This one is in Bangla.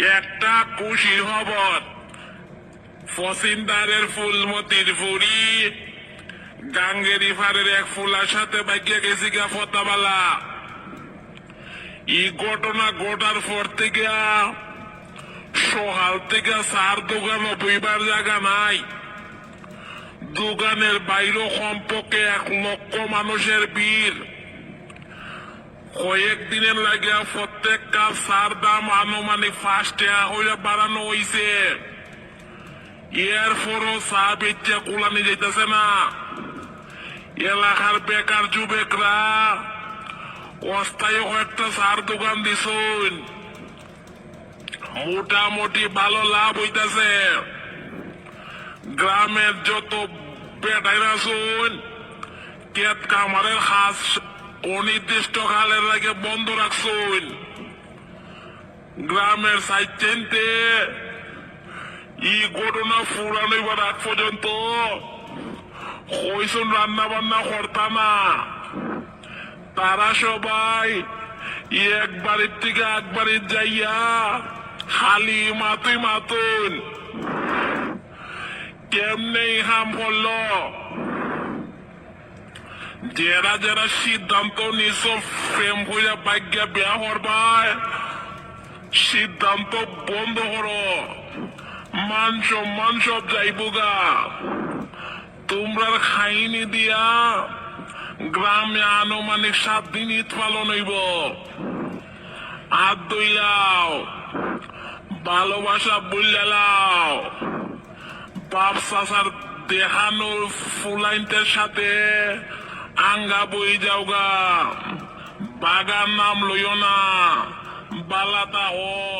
একটা খুশির খবর। ফসিন্দারের ফুলমতির ফুরি গাঙ্গের ইফারের এক ফুলার সাথে বাইকে গেছি গা ফতাবালা। এই ঘটনা ঘটার পর থেকে সকাল থেকে সার দোকান বইবার জায়গা নাই। দোকানের বাইরে কমপক্ষে এক লক্ষ মানুষের ভিড়। কয়েকদিনের লাগে প্রত্যেক কাপ সার দাম আনুমানিক ফার্স্ট হইলে বাড়ানো হইছে। এর পরও চা বেচা কুলানি যাইতেছে না। এলাকার বেকার যুবকরা অস্থায়ী কয়েকটা সার দোকান দিছুন। মোটামুটি ভালো লাভ হইতাছে। গ্রামের যত বেটাইরা শুন কেত কামারের হাস অনির্দিষ্ট কালের লাগে বন্ধ রাখছুন গ্রামের সাইড চেনতে ই ঘটনা ফুরানো এবার আগ পর্যন্ত হইসুন রান্না বান্না করতা না। তারা সবাই এক বাড়ির থেকে এক বাড়ির যাইয়া খালি মাতুই মাতুন। কেমনে হাম করল? যারা যারা সিদ্ধান্ত নিছ প্রেম হইয়া ভাগ্যা বিয়া করবাই সিদ্ধান্ত বন্ধ করো মান সম্মান সব যাইবগা তোমরা খাইনি দিয়া গ্রামে আনুমানিক সাত দিন ঈদ পালন হইব হাত দইলাও ভালোবাসা বুঝলাও বাপ চাচার দেখানোর ফুলাইনটের সাথে anga boi jauga bagan namlo yona balata ho. Oh.